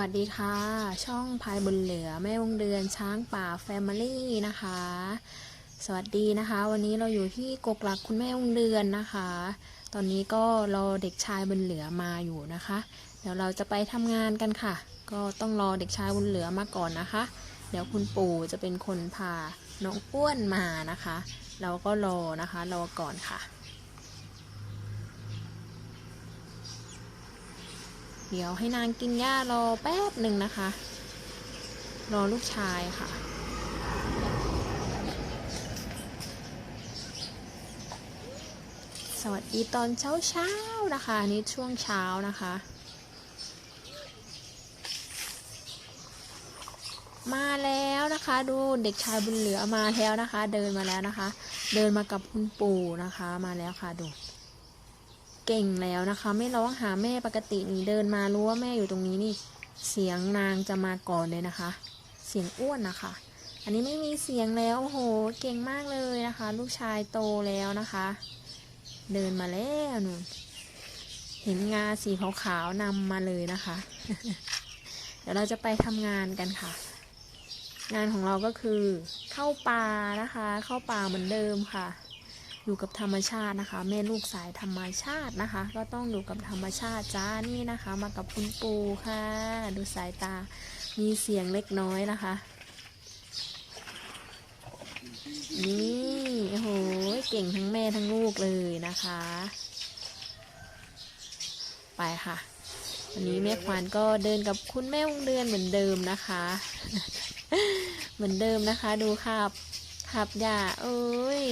วัสดีค่ะ ช่องพายบุญเหลือแม่วงเดือนช้างป่าแฟมิลี่นะคะ สวัสดีนะคะ วันนี้เราอยู่ที่กกหลักคุณแม่วงเดือนนะคะ ตอนนี้ก็รอเด็กชายบุญเหลือมาอยู่นะคะ เดี๋ยวเราจะไปทำงานกันค่ะ ก็ต้องรอเด็กชายบุญเหลือมาก่อนนะคะ เดี๋ยวคุณปู่จะเป็นคนพาน้องอ้วนมานะคะ เราก็รอนะคะรอก่อนค่ะ เดี๋ยวให้นางกินหญ้ารอแป๊บหนึ่งนะคะ รอลูกชายค่ะ สวัสดีตอนเช้าเช้าๆนะคะอันนี่ช่วงเช้านะคะ มาแล้วนะคะดูเด็กชายบุญเหลือมาแล้วนะคะ เดินมาแล้วนะคะ เดินมากับคุณปู่นะคะมาแล้วค่ะดู เก่งแล้วนะคะ ไม่ร้องหาแม่ปกตินี่เดินมารู้ว่าแม่อยู่ตรงนี้นี่ เสียงนางจะมาก่อนเลยนะคะ เสียงอ้วนนะคะ อันนี้ไม่มีเสียงแล้วโอ้โหเก่งมากเลยนะคะ ลูกชายโตแล้วนะคะ เดินมาแล้วนู่นเห็นงาสีขาวๆนำมาเลยนะคะ เดี๋ยวเราจะไปทำงานกันค่ะ งานของเราก็คือเข้าป่านะคะ เข้าป่าเหมือนเดิมค่ะ อยู่กับธรรมชาตินะคะ แม่ลูกสายธรรมชาตินะคะ ก็ต้องอยู่กับธรรมชาติจ้านี่นะคะ มากับคุณปูค่ะ ดูสายตามีเสียงเล็กน้อยนะคะ นี่โอ้โหเก่งทั้งแม่ทั้งลูกเลยนะคะ ไปค่ะวันนี้แม่ควานก็เดินกับคุณแม่วงเดือนเหมือนเดิมนะคะ เหมือนเดิมนะคะ ดูครับขับย่าเอ้ย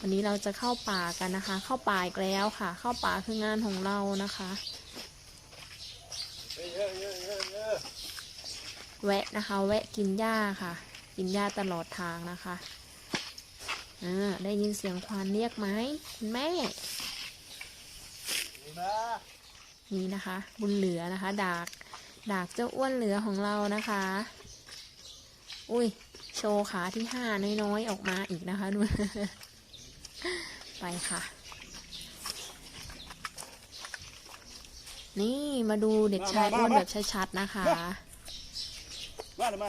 วันนี้เราจะเข้าป่ากันนะคะ เข้าป่าอีกแล้วค่ะ เข้าป่าคืองานของเรานะคะ แวะนะคะ แวะกินหญ้าค่ะ กินหญ้าตลอดทางนะคะอ่าได้ยินเสียงควานเรียกไหมคุณแม่ นี่นะคะ บุญเหลือนะคะ ดาก ดากเจ้าอ้วนเหลือของเรานะคะ อุ้ย โชว์ขาที่ห้าน้อยๆ ออกมาอีกนะคะดู ไปค่ะ นี่มาดูเด็กชายอ้วนแบบชัดๆนะคะ มาเลยมา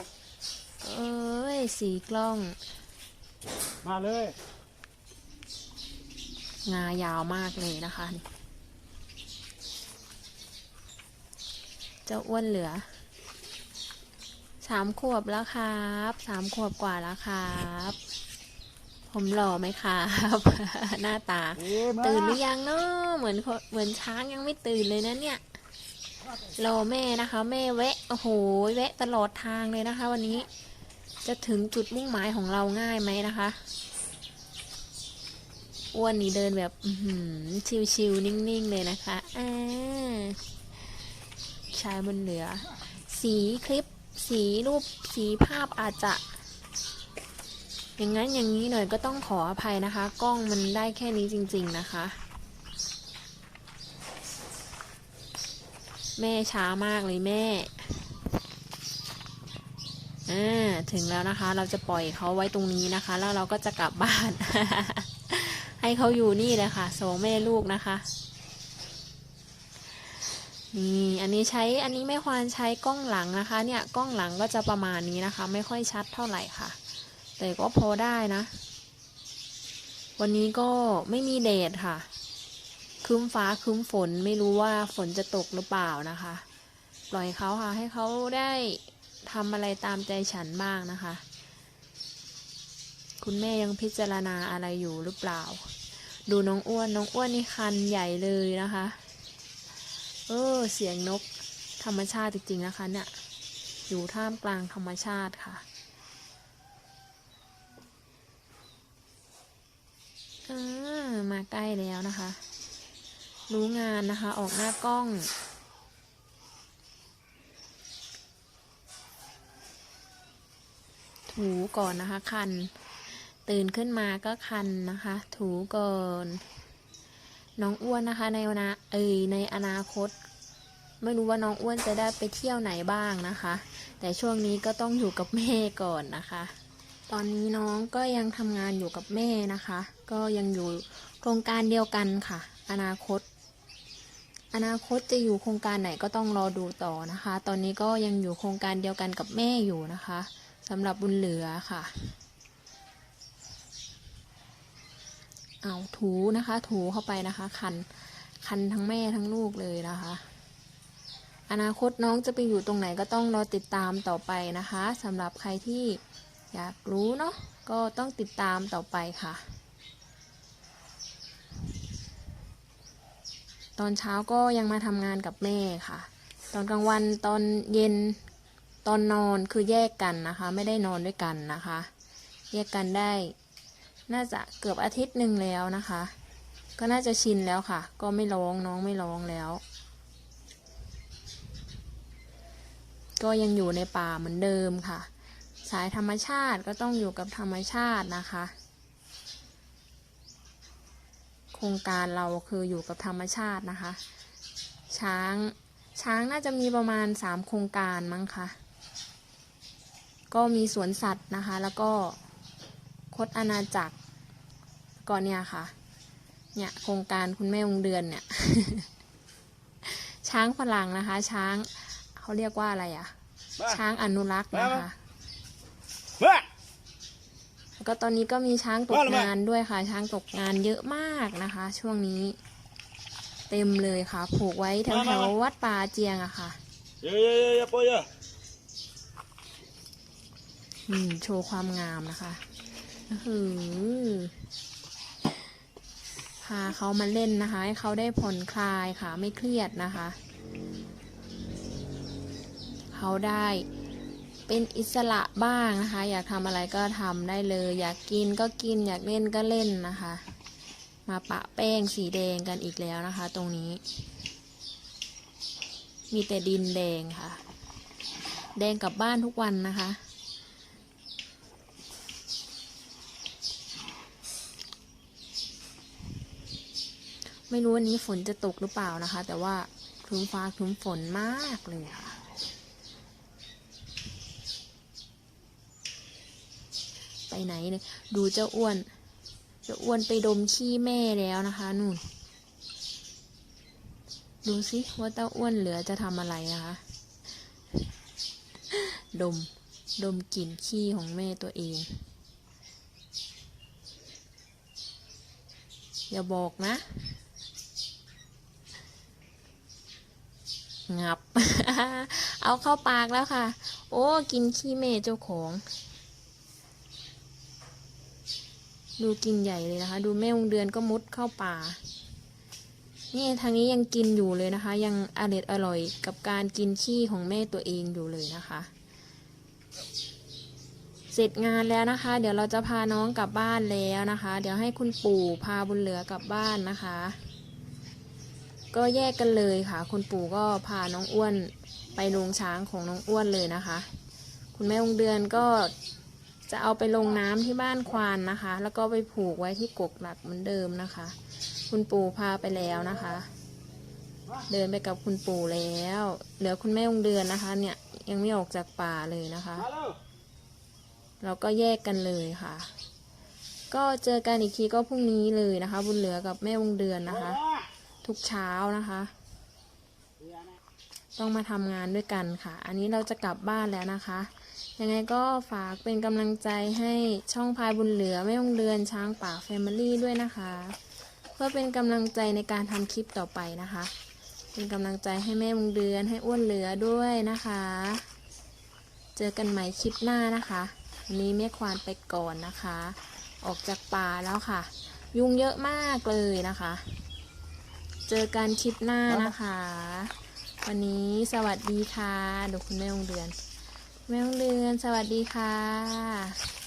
เอ้ย สีกล้อง มาเลย งายาวมากเลยนะคะนี่เจ้าอ้วนเหลือสามขวบแล้วครับ สามขวบกว่าแล้วครับ ผมหล่อไหมครับ หน้าตาเอ้มาตื่นหรือยังเนาะเหมือนคนเหมือนช้างยังไม่ตื่นเลยนะเนี่ยรอแม่นะคะ แม่แวะโอ้โหแวะตลอดทางเลยนะคะ วันนี้ จะถึงจุดมุ่งหมายของเราง่ายไหมนะคะอ้วนนี่เดินแบบอื้อหือชิวๆนิ่งๆเลยนะคะอ่าชายบนเหลือ สีคลิป สีรูป สีภาพอาจจะ อย่างนั้นอย่างนี้หน่อยก็ต้องขออภัยนะคะ กล้องมันได้แค่นี้จริง ๆนะคะ แม่ช้ามากเลยแม่อ่าถึงแล้วนะคะ เราจะปล่อยเขาไว้ตรงนี้นะคะ แล้วเราก็จะกลับบ้าน ให้เขาอยู่นี่เลยค่ะสองแม่ลูกนะคะนี่อันนี้ใช้อันนี้ไม่ควรใช้กล้องหลังนะคะ เนี่ยกล้องหลังก็จะประมาณนี้นะคะ ไม่ค่อยชัดเท่าไหร่ค่ะ แต่ก็พอได้นะ วันนี้ก็ไม่มีแดดค่ะครึ้มฟ้าครึ้มฝนไม่รู้ว่าฝนจะตกหรือเปล่านะคะ ปล่อยเขาค่ะ ให้เขาได้ทำอะไรตามใจฉันบ้างนะคะ คุณแม่ยังพิจารณาอะไรอยู่หรือเปล่า ดูน้องอ้วน น้องอ้วนนี่คันใหญ่เลยนะคะ เออ เสียงนกธรรมชาติจริงๆนะคะเนี่ย อยู่ท่ามกลางธรรมชาติค่ะ อ่ามา ใกล้แล้วนะคะ รู้งานนะคะ ออกหน้ากล้อง ถูก่อนนะคะ คัน ตื่นขึ้นมาก็คันนะคะ ถูก่อน น้องอ้วนนะคะ ในอนาเอยในอนาคต ไม่รู้ว่าน้องอ้วนจะได้ไปเที่ยวไหนบ้างนะคะ แต่ช่วงนี้ก็ต้องอยู่กับแม่ก่อนนะคะตอนนี้น้องก็ยังทำงานอยู่กับแม่นะคะ ก็ยังอยู่ โครงการเดียวกันค่ะ อนาคต อนาคตจะอยู่โครงการไหนก็ต้องรอดูต่อนะคะ ตอนนี้ก็ยังอยู่โครงการเดียวกันกับแม่อยู่นะคะสำหรับบุญเหลือค่ะเอาถูนะคะ ถูเข้าไปนะคะ คันคันทั้งแม่ทั้งลูกเลยนะคะ อนาคตน้องจะไปอยู่ตรงไหนก็ต้องรอติดตามต่อไปนะคะสำหรับใครที่อยากรู้เนาะก็ต้องติดตามต่อไปค่ะ ตอนเช้าก็ยังมาทำงานกับแม่ค่ะ ตอนกลางวันตอนเย็นตอนนอนคือแยกกันนะคะ ไม่ได้นอนด้วยกันนะคะ แยกกันได้ น่าจะเกือบอาทิตย์หนึ่งแล้วนะคะ ก็น่าจะชินแล้วค่ะ ก็ไม่ร้องน้องไม่ร้องแล้ว ก็ยังอยู่ในป่าเหมือนเดิมค่ะ สายธรรมชาติก็ต้องอยู่กับธรรมชาตินะคะ โครงการเราคืออยู่กับธรรมชาตินะคะ ช้างช้างน่าจะมีประมาณสามโครงการมั้งคะก็มีสวนสัตว์นะคะ แล้วก็คดอาณาจักรก็เนี่ยค่ะ เนี่ยโครงการคุณแม่วงเดือนเนี่ย ช้างฝรั่งนะคะ ช้างเขาเรียกว่าอะไรอะมาช้างอนุรักษ์นะคะมา แล้วก็ตอนนี้ก็มีช้างตกว่าแล้วไหมงานด้วยค่ะ ช้างตกงานเยอะมากนะคะ ช่วงนี้เต็มเลยค่ะ ผูกไว้แถวมาแถมาวมาวัดป่าเจียงอะค่ะเยอะเยอะเยอะเยอะปอยเยอะอืมโชว์ความงามนะคะอื้อหือพาเขามาเล่นนะคะ ให้เขาได้ผ่อนคลายค่ะ ไม่เครียดนะคะ เขาได้ เป็นอิสระบ้างนะคะ อยากทำอะไรก็ทำได้เลย อยากกินก็กินอยากเล่นก็เล่นนะคะ มาปะแป้งสีแดงกันอีกแล้วนะคะ ตรงนี้ มีแต่ดินแดงค่ะ แดงกับบ้านทุกวันนะคะ ไม่รู้วันนี้ฝนจะตกหรือเปล่านะคะ แต่ว่าครึ้มฟ้าครึ้มฝนมากเลยค่ะ ไปไหนเนี่ยดูเจ้าอ้วน เจ้าอ้วนไปดมขี้แม่แล้วนะคะนู่น ดูสิว่าเจ้าอ้วนเหลือจะทำอะไรนะคะ ดม ดมกลิ่นขี้ของแม่ตัวเอง อย่าบอกนะ งับ เอาเข้าปากแล้วค่ะ โอ้ กินขี้เมเจ้าของ ดูกินใหญ่เลยนะคะ ดูแม่วงเดือนก็มุดเข้าป่า นี่ทางนี้ยังกินอยู่เลยนะคะ ยังอร่อยอร่อยกับการกินขี้ของแม่ตัวเองอยู่เลยนะคะ เสร็จงานแล้วนะคะ เดี๋ยวเราจะพาน้องกลับบ้านแล้วนะคะ เดี๋ยวให้คุณปู่พาบุญเหลือกลับบ้านนะคะ ก็แยกกันเลยค่ะ คุณปู่ก็พาน้องอ้วนไปลงช้างของน้องอ้วนเลยนะคะ คุณแม่วงเดือนก็ จะเอาไปลงน้ำที่บ้านควานนะคะ แล้วก็ไปผูกไว้ที่กกหลักเหมือนเดิมนะคะ คุณปู่พาไปแล้วนะคะ เดินไปกับคุณปู่แล้ว เหลือคุณแม่วงเดือนนะคะ เนี่ยยังไม่ออกจากป่าเลยนะคะเราก็แยกกันเลยค่ะ ก็เจอกันอีกทีก็พรุ่งนี้เลยนะคะ บุญเหลือกับแม่วงเดือนนะคะ ทุกเช้านะคะ ต้องมาทำงานด้วยกันค่ะ อันนี้เราจะกลับบ้านแล้วนะคะ ยังไงก็ฝากเป็นกำลังใจให้ช่องพายบุญเหลือแม่วงเดือนช้างป่าแฟมิลี่ด้วยนะคะ เพื่อเป็นกำลังใจในการทำคลิปต่อไปนะคะ เป็นกำลังใจให้แม่วงเดือนให้อ้วนเหลือด้วยนะคะ เจอกันใหม่คลิปหน้านะคะวันนี้แม่ควานไปก่อนนะคะ ออกจากป่าแล้วค่ะ ยุงเยอะมากเลยนะคะ เจอกันคลิปหน้านะคะ วันนี้สวัสดีค่ะดูคุณแม่วงเดือน แม่วงเรือน สวัสดีค่ะ